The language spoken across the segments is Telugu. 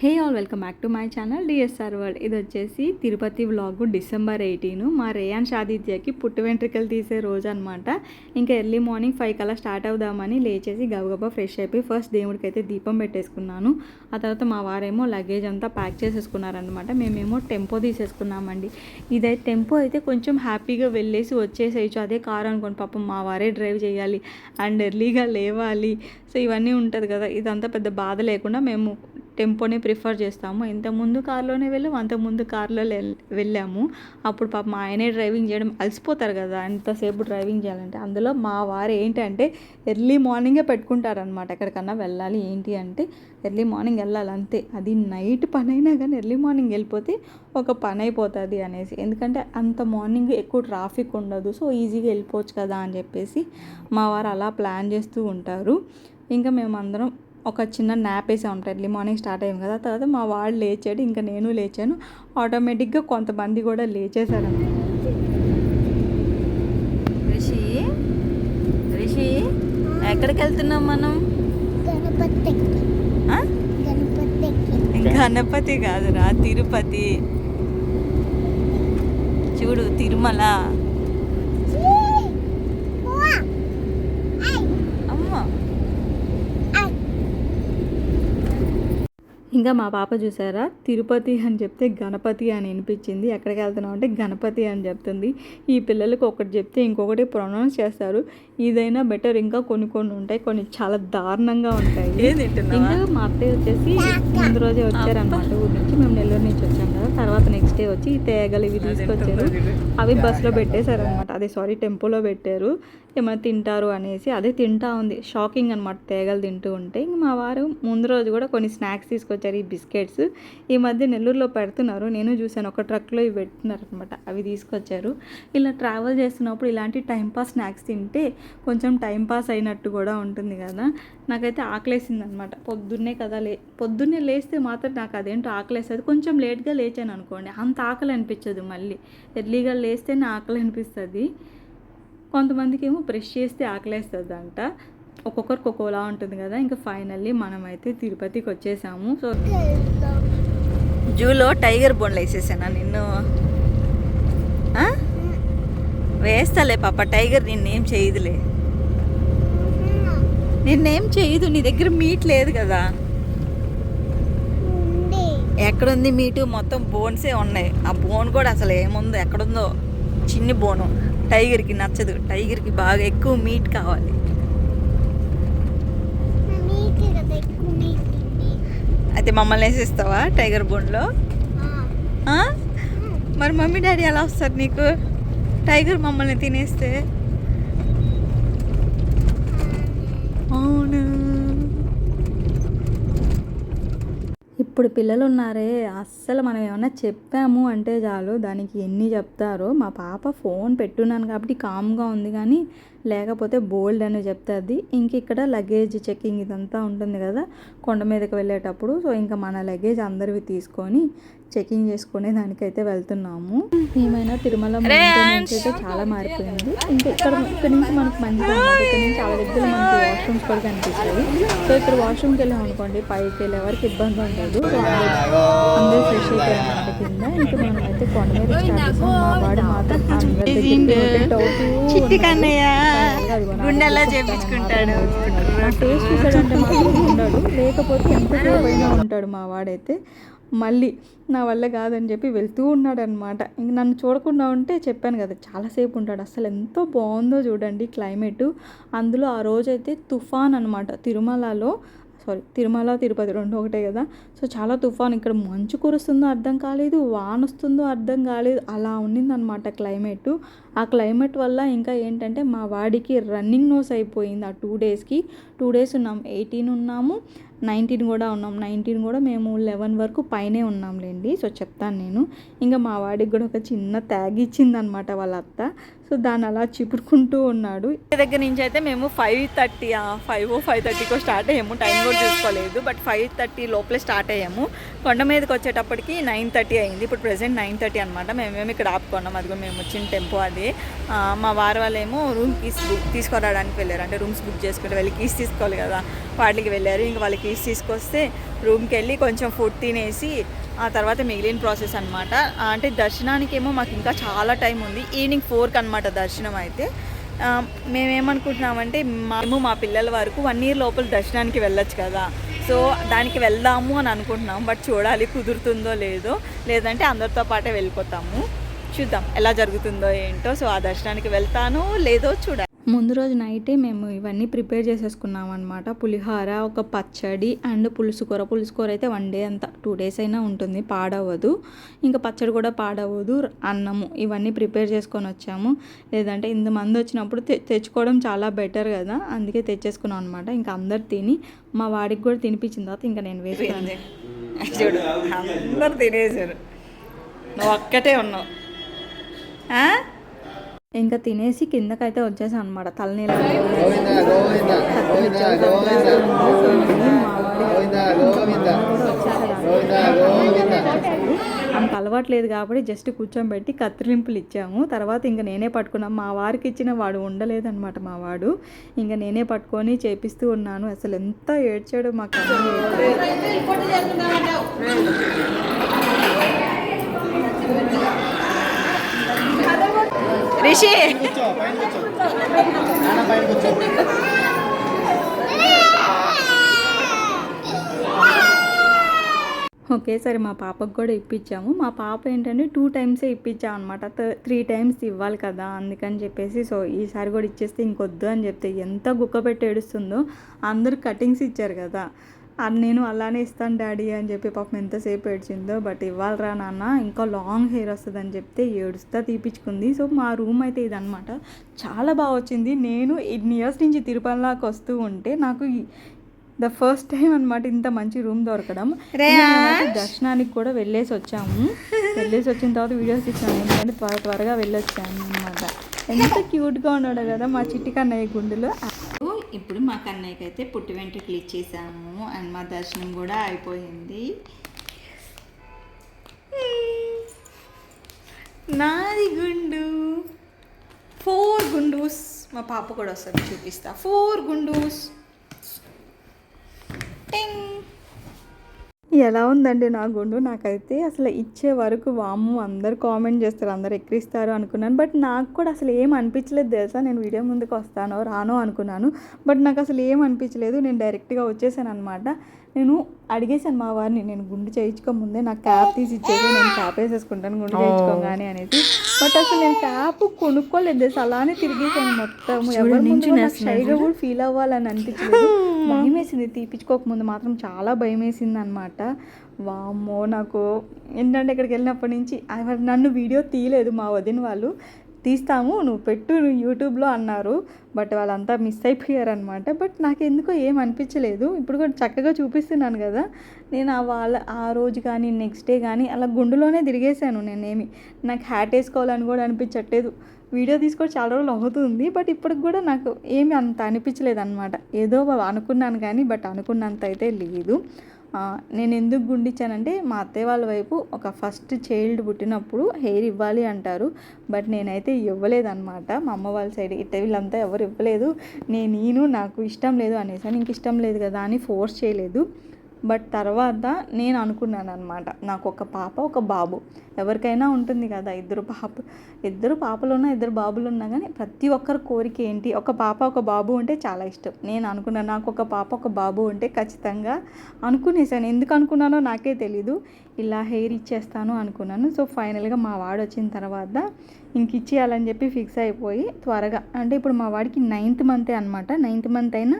Hey all welcome back to my channel DSR world. ఇది వచ్చేసి తిరుపతి వ్లాగు డిసెంబర్ ఎయిటీన్. మా రేయాన్ షాదిత్యకి పుట్టు వెంట్రుకలు తీసే రోజు అనమాట ఇంకా ఎర్లీ మార్నింగ్ ఫైవ్ కల్లా స్టార్ట్ అవుదామని లేచేసి గబగబా ఫ్రెష్ అయిపోయి ఫస్ట్ దేవుడికి అయితే దీపం పెట్టేసుకున్నాను. ఆ తర్వాత మా వారేమో లగేజ్ అంతా ప్యాక్ చేసేసుకున్నారనమాట మేమేమో టెంపో తీసేసుకున్నామండి. ఇదైతే టెంపో అయితే కొంచెం హ్యాపీగా వెళ్ళేసి వచ్చేసేయచ్చు. అదే కారు అనుకోండి పాపం మా వారే డ్రైవ్ చేయాలి అండ్ ఎర్లీగా లేవాలి. సో ఇవన్నీ ఉంటుంది కదా. ఇదంతా పెద్ద బాధ లేకుండా మేము టెంపోనే ప్రిఫర్ చేస్తాము. ఇంత ముందు కార్లోనే వెళ్ళాము అంత ముందు కార్లో వెళ్ళాము. అప్పుడు పాప మా ఆయనే డ్రైవింగ్ చేయడం అలసిపోతారు కదా ఎంతసేపు డ్రైవింగ్ చేయాలంటే. అందులో మా వారు ఏంటంటే ఎర్లీ మార్నింగే పెట్టుకుంటారనమాట ఎక్కడికన్నా వెళ్ళాలి ఏంటి అంటే ఎర్లీ మార్నింగ్ వెళ్ళాలి అంతే. అది నైట్ పని అయినా కానీ ఎర్లీ మార్నింగ్ వెళ్ళిపోతే ఒక పని అయిపోతుంది అనేసి. ఎందుకంటే అంత మార్నింగ్ ఎక్కువ ట్రాఫిక్ ఉండదు సో ఈజీగా వెళ్ళిపోవచ్చు కదా అని చెప్పేసి మా వారు అలా ప్లాన్ చేస్తూ ఉంటారు. ఇంకా మేమందరం ఒక చిన్న న్యాప్ వేసే ఉంటాయి. ఎర్లీ మార్నింగ్ స్టార్ట్ అయ్యాం కదా తర్వాత మా వాడు లేచాడు ఇంకా నేను లేచాను. ఆటోమేటిక్గా కొంతమంది కూడా లేచేశారు. రిషి రిషి ఎక్కడికి వెళ్తున్నాం మనం? గణపతి ఆ? గణపతి గణపతి కాదురా తిరుపతి. చూడు తిరుమల. ఇంకా మా పాప చూసారా? తిరుపతి అని చెప్తే గణపతి అని వినిపించింది. ఎక్కడికి వెళ్తున్నాం అంటే గణపతి అని చెప్తుంది. ఈ పిల్లలకు ఒకటి చెప్తే ఇంకొకటి ప్రొనౌన్స్ చేస్తారు. ఇదైనా బెటర్ ఇంకా కొన్ని కొన్ని ఉంటాయి కొన్ని చాలా దారుణంగా ఉంటాయి. ఇంకా మా అత్తయ్య వచ్చేసి ముందు రోజే వచ్చారనమాట ఊరి నుంచి. మేము నెల్లూరు నుంచి వచ్చాం కదా తర్వాత నెక్స్ట్ డే వచ్చి ఈ తేగలు ఇవి తీసుకొచ్చారు. అవి బస్సులో పెట్టేశారు అనమాట అదే సారీ టెంపోలో పెట్టారు. ఏమైనా తింటారు అనేసి అదే తింటా ఉంది. షాకింగ్ అనమాట తేగలు తింటూ ఉంటే. ఇంక మా వారు ముందు రోజు కూడా కొన్ని స్నాక్స్ తీసుకొచ్చారు ఈ బిస్కెట్స్ ఈ మధ్య నెల్లూరులో పెడుతున్నారు. నేను చూశాను ఒక ట్రక్లో ఇవి పెడుతున్నారు అనమాట అవి తీసుకొచ్చారు. ఇలా ట్రావెల్ చేస్తున్నప్పుడు ఇలాంటి టైంపాస్ స్నాక్స్ తింటే కొంచెం టైంపాస్ అయినట్టు కూడా ఉంటుంది కదా. నాకైతే ఆకలేసింది అనమాట పొద్దున్నే కదా లే పొద్దున్నే లేస్తే మాత్రం నాకు అదేంటో ఆకలేస్తుంది. కొంచెం లేట్గా లేచాను అనుకోండి అంత ఆకలి అనిపించదు మళ్ళీ. ఎర్లీగా లేస్తేనే ఆకలి అనిపిస్తుంది కొంతమందికి ఏమో బ్రష్ చేస్తే ఆకలేస్తుంది అంట ఒక్కొక్కరికి ఒక్కోలా ఉంటుంది కదా. ఇంకా ఫైనల్లీ మనమైతే తిరుపతికి వచ్చేసాము. సో జూలో టైగర్ బోన్లు వేసేసానా నిన్ను? ఆ? వేస్తాలే పాప టైగర్ నిన్నేం చేయదులే. నిన్నేం చేయదు నీ దగ్గర మీట్ లేదు కదా. ఎక్కడుంది మీటు? మొత్తం బోన్సే ఉన్నాయి. ఆ బోన్ కూడా అసలు ఏముందో? ఎక్కడుందో? చిన్ని బోను. టైగర్కి నచ్చదు. టైగర్కి బాగా ఎక్కువ మీట్ కావాలి. అయితే మమ్మల్ని వేసేస్తావా టైగర్ బోన్లో? మరి మమ్మీ డాడీ ఎలా వస్తారు నీకు? టైగర్ మమ్మల్ని తినేస్తే. అవును? ఇప్పుడు పిల్లలు ఉన్నారే అస్సలు మనం ఏమైనా చెప్పాము అంటే చాలు. దానికి ఎన్ని చెప్తారో. మా పాప ఫోన్ పెట్టున్నాను కాబట్టి కామ్గా ఉంది కానీ లేకపోతే బోల్డ్ అని చెప్తుంది. ఇంక ఇక్కడ లగేజ్ చెకింగ్ ఇదంతా ఉంటుంది కదా కొండ మీదకి వెళ్ళేటప్పుడు. సో ఇంకా మన లగేజ్ అందరివి తీసుకొని చెకింగ్ చేసుకునే దానికైతే వెళ్తున్నాము. ఏమైనా తిరుమల అయితే చాలా మారిపోయింది. ఇంకా ఇక్కడ ఇక్కడ నుంచి మనకు మంచిగా. ఇక్కడ నుంచి చాలా దగ్గర మనకి వాష్రూమ్స్ కూడా కనిపిస్తాయి. సో ఇక్కడ వాష్రూమ్కి వెళ్ళాం అనుకోండి పైకి వెళ్ళే వరకు ఇబ్బంది ఉండదు. అందరూ ఫ్రెష్ అయిపోయాం అనమాట కింద. ఇంకా మనం అయితే కొండ మీద స్టార్ట్ చేసాం. మా వాడు మాత్రం అందరి rotate గుండెలా చేపించుకుంటాడు. టేస్ట్ చూసాడంటే మాత్రం ఉండడు లేకపోతే ఎంత పోయినా ఉంటాడు మా వాడైతే. మళ్ళీ నా వల్ల కాదని చెప్పి వెళ్తూ ఉన్నాడు అనమాట ఇంక నన్ను చూడకుండా ఉంటే చెప్పాను కదా చాలాసేపు ఉంటాడు. అసలు ఎంతో బాగుందో చూడండి క్లైమేట్. అందులో ఆ రోజైతే తుఫాన్ అనమాట తిరుమలలో సారీ తిరుమల తిరుపతి రెండు ఒకటే కదా. సో చాలా తుఫాన్. ఇక్కడ మంచు కురుస్తుందో అర్థం కాలేదు వాన వస్తుందో అర్థం కాలేదు. అలా ఉండిందనమాట క్లైమేట్. ఆ క్లైమేట్ వల్ల ఇంకా ఏంటంటే మా వాడికి రన్నింగ్ నోస్ అయిపోయింది ఆ టూ డేస్కి. టూ డేస్ ఉన్నాం ఎయిటీన్ ఉన్నాము నైన్టీన్ కూడా ఉన్నాం. నైన్టీన్ కూడా మేము లెవెన్ వరకు పైనే ఉన్నాంలేండి. సో చెప్తాను నేను. ఇంకా మా వాడికి కూడా ఒక చిన్న ట్యాగ్ ఇచ్చిందనమాట వాళ్ళ అత్త. సో దాన్ని అలా చిపురుకుంటూ ఉన్నాడు. దగ్గర నుంచి అయితే మేము ఫైవ్ థర్టీ ఫైవ్ ఫైవ్ థర్టీకో స్టార్ట్ అయ్యాము. టైం కూడా చూసుకోలేదు బట్ ఫైవ్ థర్టీ లోపలే స్టార్ట్ అయ్యాము. కొండ మీదకి వచ్చేటప్పటికి నైన్ థర్టీ అయింది. ఇప్పుడు ప్రెసెంట్ నైన్ థర్టీ అనమాట మేమేమి ఇక్కడ ఆపుకున్నాం. అదిగో మేము వచ్చిన టెంపో అది. మా వారి వాళ్ళేమో రూమ్ కీస్ బుక్ తీసుకురావడానికి వెళ్ళారు. అంటే రూమ్స్ బుక్ చేసుకుంటే వెళ్ళి కీస్ తీసుకోవాలి కదా. వాటికి వెళ్ళారు. ఇంక వాళ్ళకి కీస్ తీసుకొస్తే రూమ్కి వెళ్ళి కొంచెం ఫుడ్ తినేసి ఆ తర్వాత మిగిలిన ప్రాసెస్ అనమాట అంటే దర్శనానికి ఏమో మాకు ఇంకా చాలా టైం ఉంది. ఈవినింగ్ ఫోర్కి అనమాట దర్శనం అయితే. మేమేమనుకుంటున్నామంటే మేము మా పిల్లల వరకు వన్ ఇయర్ లోపల దర్శనానికి వెళ్ళొచ్చు కదా. సో దానికి వెళ్దాము అని అనుకుంటున్నాం. బట్ చూడాలి కుదురుతుందో లేదో. లేదంటే అందరితో పాటే వెళ్ళిపోతాము. చూద్దాం ఎలా జరుగుతుందో ఏంటో. సో ఆ దర్శనానికి వెళ్తాను లేదో చూడాలి. ముందు రోజు నైటే మేము ఇవన్నీ ప్రిపేర్ చేసేసుకున్నాం అనమాట పులిహోర ఒక పచ్చడి అండ్ పులుసు కూర. పులుసు కూర అయితే వన్ డే అంతా టూ డేస్ అయినా ఉంటుంది పాడవదు ఇంకా పచ్చడి కూడా పాడవదు అన్నము ఇవన్నీ ప్రిపేర్ చేసుకొని వచ్చాము. లేదంటే ఇంతమంది వచ్చినప్పుడు తె తెచ్చుకోవడం చాలా బెటర్ కదా అందుకే తెచ్చేసుకున్నాం అనమాట ఇంకా అందరు తిని మా వాడికి కూడా తినిపించిన తర్వాత ఇంకా నేను వేసుకున్నాను. చూడు అందరు నువ్వు ఒక్కటే ఉన్నావు? ఇంకా తినేసి కిందకైతే వచ్చేసాను. అనమాట తలనీళ్ళ అంత అలవాట్లేదు కాబట్టి జస్ట్ కూర్చోబెట్టి కత్తిరింపులు ఇచ్చాము. తర్వాత ఇంకా నేనే పట్టుకున్నాం. మా వారికి ఇచ్చిన వాడు ఉండలేదన్నమాట మా వాడు. ఇంకా నేనే పట్టుకొని చేపిస్తూ ఉన్నాను. అసలు ఎంత ఏడ్చాడు మా కన్న రిషి. ఒకేసారి మా పాపకు కూడా ఇప్పించాము. మా పాప ఏంటంటే టూ టైమ్సే ఇప్పించాం అనమాట త్రీ టైమ్స్ ఇవ్వాలి కదా అందుకని చెప్పేసి సో ఈసారి కూడా ఇచ్చేస్తే ఇంకొద్దు అని చెప్తే ఎంత గుక్క పెట్టి ఏడుస్తుందో అందరు కటింగ్స్ ఇచ్చారు కదా. నేను అలానే ఇస్తాను డాడీ అని చెప్పి పాపం ఎంతసేపు ఏడ్చిందో. బట్ ఇవ్వాలరా నాన్న ఇంకా లాంగ్ హెయిర్ వస్తుంది అని చెప్తే ఏడుస్తా తీపించుకుంది సో మా రూమ్ అయితే ఇదనమాట చాలా బాగా వచ్చింది. నేను ఇన్ని ఇయర్స్ నుంచి తిరుపతిలోకి వస్తూ ఉంటే నాకు ద ఫస్ట్ టైం అనమాట ఇంత మంచి రూమ్ దొరకడం. దర్శనానికి కూడా వెళ్ళేసి వచ్చాము. వెళ్ళేసి వచ్చిన తర్వాత వీడియోస్ తీసాము. ఎందుకంటే త్వర త్వరగా వెళ్ళొచ్చాము అనమాట ఎంత క్యూట్గా ఉన్నాడు కదా మా చిట్టి కన్నయ్య గుండెలో. ఇప్పుడు మా కన్నయ్యకి అయితే పుట్టి వెంట్రుకలు ఇచ్చేసాము అండ్ మా దర్శనం కూడా అయిపోయింది. నాది గుండు. ఫోర్ గుండూస్. మా పాప కూడా వస్తుంది చూపిస్తా. ఫోర్ గుండూస్. ఎలా ఉందండి నా గుండు? నాకైతే అసలు ఇచ్చే వరకు వాము అందరు కామెంట్ చేస్తారు అందరు ఎక్కిరిస్తారు అనుకున్నాను. బట్ నాకు కూడా అసలు ఏం అనిపించలేదు తెలుసా? నేను వీడియో ముందుకు వస్తానో రానో అనుకున్నాను. బట్ నాకు అసలు ఏం అనిపించలేదు. నేను డైరెక్ట్గా వచ్చేసాను అనమాట నేను అడిగేశాను మా వారిని నేను గుండు చేయించుకో ముందే నాకు క్యాప్ తీసి ఇచ్చేది నేను క్యాప్ వేసేసుకుంటాను గుండు చేయించుకోగానే అనేసి. బట్ అసలు నేను క్యాప్ కొనుక్కోలేదు తెలుసా? అలానే తిరిగేసాను మొత్తం ఎవరి నాకు షైగా కూడా ఫీల్ అవ్వాలని అనిపించలేదు. భయం వేసింది తీపించుకోకముందు మాత్రం చాలా భయం వేసింది అనమాట వామ్మో నాకు ఏంటంటే ఇక్కడికి వెళ్ళినప్పటి నుంచి నన్ను వీడియో తీయలేదు మా వదిన వాళ్ళు. తీస్తాము నువ్వు పెట్టు నువ్వు యూట్యూబ్లో అన్నారు. బట్ వాళ్ళంతా మిస్ అయిపోయారనమాట బట్ నాకు ఎందుకో ఏం అనిపించలేదు. ఇప్పుడు కూడా చక్కగా చూపిస్తున్నాను కదా. నేను ఆ వాళ్ళ ఆ రోజు కానీ నెక్స్ట్ డే కానీ అలా గుండులోనే తిరిగేశాను నేనేమి. నాకు హ్యాట్ వేసుకోవాలని కూడా అనిపించట్లేదు. వీడియో తీసుకొని చాలా రోజులు అవుతుంది. బట్ ఇప్పటికి కూడా నాకు ఏమి అంత అనిపించలేదు అనమాట ఏదో అనుకున్నాను కానీ బట్ అనుకున్నంత అయితే లేదు. నేను ఎందుకు గుండిచ్చానంటే మా అత్తయ్య వాళ్ళ వైపు ఒక ఫస్ట్ చైల్డ్ పుట్టినప్పుడు హెయిర్ ఇవ్వాలి అంటారు బట్ నేనైతే ఇవ్వలేదన్నమాట. మా అమ్మ వాళ్ళ సైడ్ ఇట్ట వీళ్ళంతా ఎవరు ఇవ్వలేదు. నేను నేను నాకు ఇష్టం లేదు అనేసి ఇంక ఇష్టం లేదు కదా అని ఫోర్స్ చేయలేదు. బట్ తర్వాత నేను అనుకున్నాను అనమాట నాకు ఒక పాప ఒక బాబు. ఎవరికైనా ఉంటుంది కదా ఇద్దరు పాప ఇద్దరు పాపలు ఉన్నా ఇద్దరు బాబులు ఉన్నా కానీ ప్రతి ఒక్కరి కోరిక ఏంటి? ఒక పాప ఒక బాబు ఉంటే చాలా ఇష్టం. నేను అనుకున్నాను నాకు ఒక పాప ఒక బాబు ఉంటే ఖచ్చితంగా అనుకునేసాను. ఎందుకు అనుకున్నానో నాకే తెలీదు. ఇలా హెయిర్ ఇచ్చేస్తాను అనుకున్నాను. సో ఫైనల్గా మా వాడు వచ్చిన తర్వాత ఇంక ఇచ్చేయాలని చెప్పి ఫిక్స్ అయిపోయి త్వరగా అంటే ఇప్పుడు మా వాడికి నైన్త్ మంతే అనమాట నైన్త్ మంత్ అయినా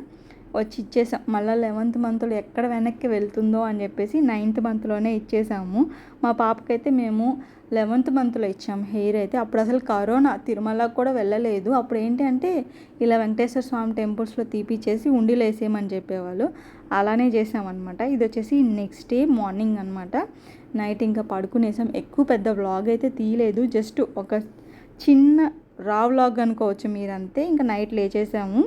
వచ్చి ఇచ్చేసాం. మళ్ళీ లెవెంత్ మంత్లో ఎక్కడ వెనక్కి వెళ్తుందో అని చెప్పేసి నైన్త్ మంత్లోనే ఇచ్చేసాము. మా పాపకైతే మేము లెవెంత్ మంత్లో ఇచ్చాము హెయిర్ అయితే. అప్పుడు అసలు కరోనా తిరుమలకు కూడా వెళ్ళలేదు. అప్పుడు ఏంటి అంటే ఇలా వెంకటేశ్వర స్వామి టెంపుల్స్లో తీపిచ్చేసి ఉండిలో వేసేయమని చెప్పేవాళ్ళు. అలానే చేసామన్నమాట. ఇది వచ్చేసి నెక్స్ట్ డే మార్నింగ్ అనమాట నైట్ ఇంకా పడుకునేసాం. ఎక్కువ పెద్ద వ్లాగ్ అయితే తీయలేదు. జస్ట్ ఒక చిన్న రా వ్లాగ్ అనుకోవచ్చు మీరంతే. ఇంకా నైట్ లేచేసాము.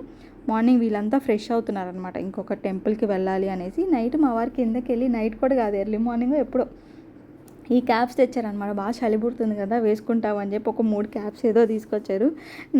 మార్నింగ్ వీళ్ళంతా ఫ్రెష్ అవుతున్నారనమాట ఇంకొక టెంపుల్కి వెళ్ళాలి అనేసి. నైట్ మా వారి కిందకి వెళ్ళి నైట్ కూడా కాదు ఎర్లీ మార్నింగ్ ఎప్పుడో ఈ క్యాప్స్ తెచ్చారనమాట బాగా చలిపుడుతుంది కదా వేసుకుంటావు అని చెప్పి ఒక మూడు క్యాప్స్ ఏదో తీసుకొచ్చారు.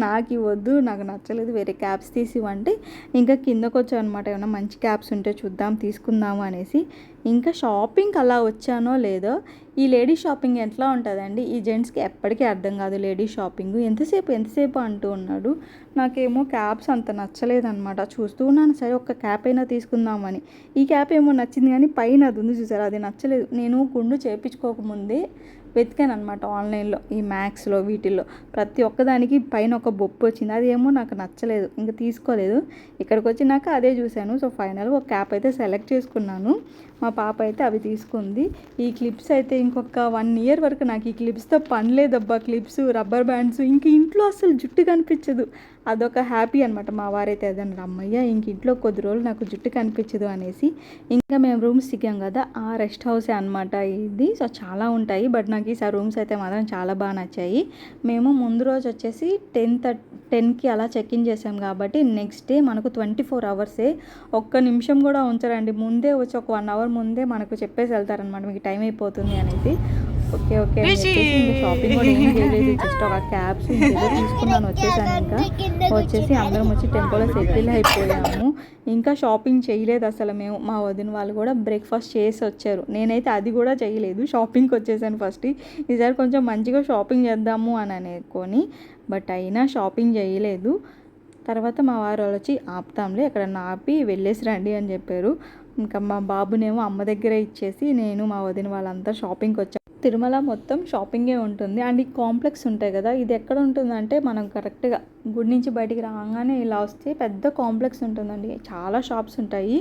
నాకు ఇవ్వద్దు నాకు నచ్చలేదు వేరే క్యాప్స్ తీసి ఇవ్వంటే ఇంకా కిందకు వచ్చావు అనమాట ఏమైనా మంచి క్యాప్స్ ఉంటే చూద్దాం తీసుకుందాము అనేసి. ఇంకా షాపింగ్ అలా వచ్చానో లేదో ఈ లేడీ షాపింగ్ ఎట్లా ఉంటుందండి? ఈ జెంట్స్కి ఎప్పటికీ అర్థం కాదు లేడీ షాపింగ్. ఎంతసేపు ఎంతసేపు అంటూ ఉన్నాడు. నాకేమో క్యాబ్స్ అంత నచ్చలేదన్నమాట. చూస్తూ ఉన్నాను సరే ఒక క్యాప్ అయినా తీసుకుందామని. ఈ క్యాప్ ఏమో నచ్చింది కానీ పైన అది ఉంది చూసారు? అది నచ్చలేదు. నేను గుండు చేపించుకోకముందే వెతికాను అనమాట ఆన్లైన్లో ఈ మ్యాక్స్లో వీటిల్లో. ప్రతి ఒక్కదానికి పైన ఒక బొప్పు వచ్చింది. అది ఏమో నాకు నచ్చలేదు ఇంకా తీసుకోలేదు. ఇక్కడికి వచ్చినాక అదే చూశాను. సో ఫైనల్ ఒక క్యాప్ అయితే సెలెక్ట్ చేసుకున్నాను. మా పాప అయితే అవి తీసుకుంది. ఈ క్లిప్స్ అయితే ఇంకొక వన్ ఇయర్ వరకు నాకు ఈ క్లిప్స్తో పనిలేదబ్బా క్లిప్స్ రబ్బర్ బ్యాండ్స్ ఇంక ఇంట్లో అసలు జుట్టు కనిపించదు. అదొక హ్యాపీ అనమాట మా వారైతే అదన్నారు అమ్మయ్య ఇంక ఇంట్లో కొద్ది రోజులు నాకు జుట్టు కనిపించదు అనేసి ఇంకా మేము రూమ్స్ దిగాం కదా ఆ రెస్ట్ హౌసే అనమాట ఇది. సో చాలా ఉంటాయి బట్ నాకు ఈసారి రూమ్స్ అయితే మాత్రం చాలా బాగా నచ్చాయి. మేము ముందు రోజు వచ్చేసి టెన్ థర్టీ టెన్కి అలా చెక్ ఇన్ చేసాం కాబట్టి నెక్స్ట్ డే మనకు ట్వంటీ ఫోర్ అవర్సే. ఒక్క నిమిషం కూడా ఉంచరండి. ముందే వచ్చి ఒక వన్ అవర్ ముందే మనకు చెప్పేసి వెళ్తారనమాట మీకు టైం అయిపోతుంది అనేసి. Okay okay. షాపింగ్ కూడా ఏం చేయలేదు. జస్ట్ ఒక క్యాబ్స్ తీసుకున్నాను వచ్చేసాను ఇంకా. వచ్చేసి అందరం వచ్చి టెంపుల్లో సెటిల్ అయిపోయాము. ఇంకా షాపింగ్ చేయలేదు అసలు మేము. మా వదిన వాళ్ళు కూడా బ్రేక్ఫాస్ట్ చేసి వచ్చారు. నేనైతే అది కూడా చేయలేదు. షాపింగ్కి వచ్చేసాను ఫస్ట్ ఈసారి కొంచెం మంచిగా షాపింగ్ చేద్దాము అని అనుకొని బట్ అయినా షాపింగ్ చేయలేదు. తర్వాత మా వారు వాళ్ళు వచ్చి ఆపుతాంలే ఎక్కడన్నా ఆపి వెళ్ళేసి రండి అని చెప్పారు. ఇంకా మా బాబునేమో అమ్మ దగ్గర ఇచ్చేసి నేను మా వదిన వాళ్ళంతా షాపింగ్కి వచ్చాం. తిరుమల మొత్తం షాపింగే ఉంటుంది. అండ్ ఈ కాంప్లెక్స్ ఉంటాయి కదా ఇది ఎక్కడ ఉంటుందంటే మనం కరెక్ట్గా గుడి నుంచి బయటికి రాగానే ఇలా వస్తే పెద్ద కాంప్లెక్స్ ఉంటుందండి. చాలా షాప్స్ ఉంటాయి.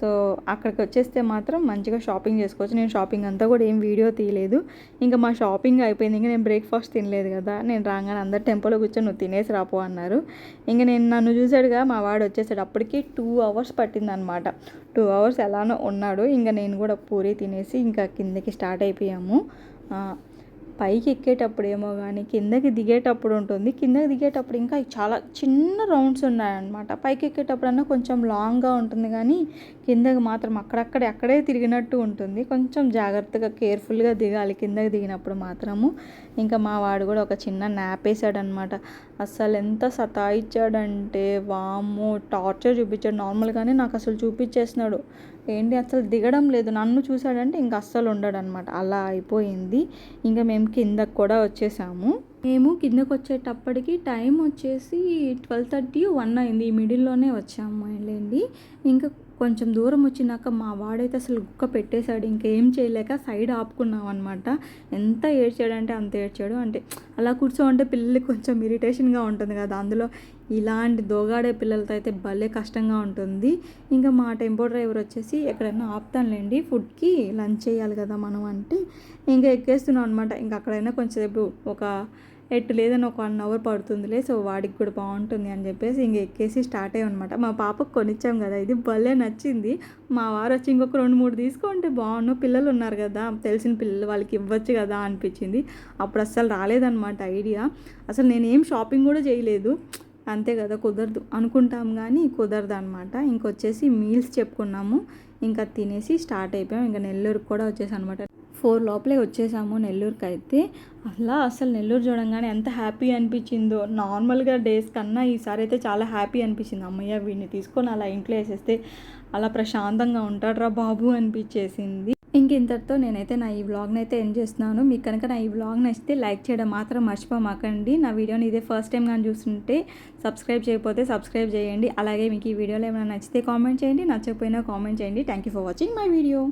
సో అక్కడికి వచ్చేస్తే మాత్రం మంచిగా షాపింగ్ చేసుకోవచ్చు. నేను షాపింగ్ అంతా కూడా ఏం వీడియో తీయలేదు. ఇంకా మా షాపింగ్ అయిపోయింది. ఇంకా నేను బ్రేక్ఫాస్ట్ తినలేదు కదా. నేను రాగానే అందరు టెంపుల్లో కూర్చొని నువ్వు తినేసి రాపో అన్నారు. ఇంకా నేను నన్ను చూసాడుగా మా వాడు వచ్చేసాడు. అప్పటికి టూ అవర్స్ పట్టిందనమాట. టూ అవర్స్ ఎలానో ఉన్నాడు. ఇంకా నేను కూడా పూరి తినేసి ఇంకా కిందకి స్టార్ట్ అయిపోయాము. పైకి ఎక్కేటప్పుడు ఏమో కానీ కిందకి దిగేటప్పుడు ఉంటుంది. కిందకి దిగేటప్పుడు ఇంకా చాలా చిన్న రౌండ్స్ ఉన్నాయన్నమాట. పైకి ఎక్కేటప్పుడన్నా కొంచెం లాంగ్గా ఉంటుంది కానీ కిందకి మాత్రం అక్కడక్కడే అక్కడే తిరిగినట్టు ఉంటుంది. కొంచెం జాగ్రత్తగా కేర్ఫుల్గా దిగాలి కిందకి దిగినప్పుడు మాత్రము. ఇంకా మా వాడు కూడా ఒక చిన్న నాప్ వేసాడనమాట అసలు ఎంత సతాయిచ్చాడంటే వాము టార్చర్ చూపించాడు. నార్మల్గానే నాకు అసలు చూపించేసినాడు. ఏంటి అసలు దిగడం లేదు. నన్ను చూసాడంటే ఇంకా అస్సలు ఉండడనమాట. అలా అయిపోయింది. ఇంకా మేము కిందకు కూడా వచ్చేసాము. మేము కిందకు వచ్చేటప్పటికి టైం వచ్చేసి ట్వెల్వ్ థర్టీ వన్ అయింది. ఈ మిడిల్లోనే వచ్చాము వెళ్ళండి ఇంకా కొంచెం దూరం వచ్చినాక మా వాడైతే అసలు గుక్క పెట్టేశాడు. ఇంకేం చేయలేక సైడ్ ఆపుకున్నాం అనమాట ఎంత ఏడ్చాడంటే అంత ఏడ్చాడు. అంటే అలా కూర్చోంటే పిల్లలకి కొంచెం ఇరిటేషన్గా ఉంటుంది కదా. అందులో ఇలాంటి దోగాడే పిల్లలతో అయితే భలే కష్టంగా ఉంటుంది. ఇంకా మా టెంపో డ్రైవర్ వచ్చేసి ఎక్కడైనా ఆపుతానులేండి ఫుడ్కి లంచ్ చేయాలి కదా మనం అంటే ఇంకా ఎక్కేస్తున్నాం అనమాట ఇంకా అక్కడైనా కొంచెంసేపు ఒక ఎట్టు లేదని ఒక వన్ అవర్ పడుతుందిలే సో వాడికి కూడా బాగుంటుంది అని చెప్పేసి ఇంక ఎక్కేసి స్టార్ట్ అయ్యామన్నమాట మా పాపకు కొనిచ్చాం కదా ఇది భలే నచ్చింది. మా వారు వచ్చి ఇంకొక రెండు మూడు తీసుకుంటే బాగున్నావు పిల్లలు ఉన్నారు కదా తెలిసిన పిల్లలు వాళ్ళకి ఇవ్వచ్చు కదా అనిపించింది. అప్పుడు అస్సలు రాలేదన్నమాట ఐడియా. అసలు నేనేం షాపింగ్ కూడా చేయలేదు. అంతే కదా కుదరదు. అనుకుంటాం కానీ కుదరదు అనమాట ఇంకొచ్చేసి మీల్స్ చెప్పుకున్నాము. ఇంకా తినేసి స్టార్ట్ అయిపోయాం. ఇంకా నెల్లూరుకి కూడా వచ్చేసాం అనమాట ఫోర్ లోపలే వచ్చేసాము నెల్లూరుకి అయితే అలా అసలు నెల్లూరు చూడంగానే ఎంత హ్యాపీ అనిపించిందో. నార్మల్గా డేస్ కన్నా ఈసారి అయితే చాలా హ్యాపీ అనిపించింది. అమ్మయ్య వీడిని తీసుకొని అలా ఇంట్లో వేసేస్తే అలా ప్రశాంతంగా ఉంటాడురా బాబు అనిపించేసింది. ఇంక ఇంతటితో నేనైతే నా ఈ వ్లాగ్ని అయితే ఎండ్ చేస్తున్నాను. మీకు కనుక నా ఈ వ్లాగ్ నచ్చితే లైక్ చేయడం మాత్రం మర్చిపోమాకండి నా వీడియోని ఇదే ఫస్ట్ టైం కానీ చూస్తుంటే సబ్స్క్రైబ్ చేయకపోతే సబ్స్క్రైబ్ చేయండి. అలాగే మీకు ఈ వీడియోలో ఏమైనా నచ్చితే కామెంట్ చేయండి. నచ్చకపోయినా కామెంట్ చేయండి. Thank you for watching my video.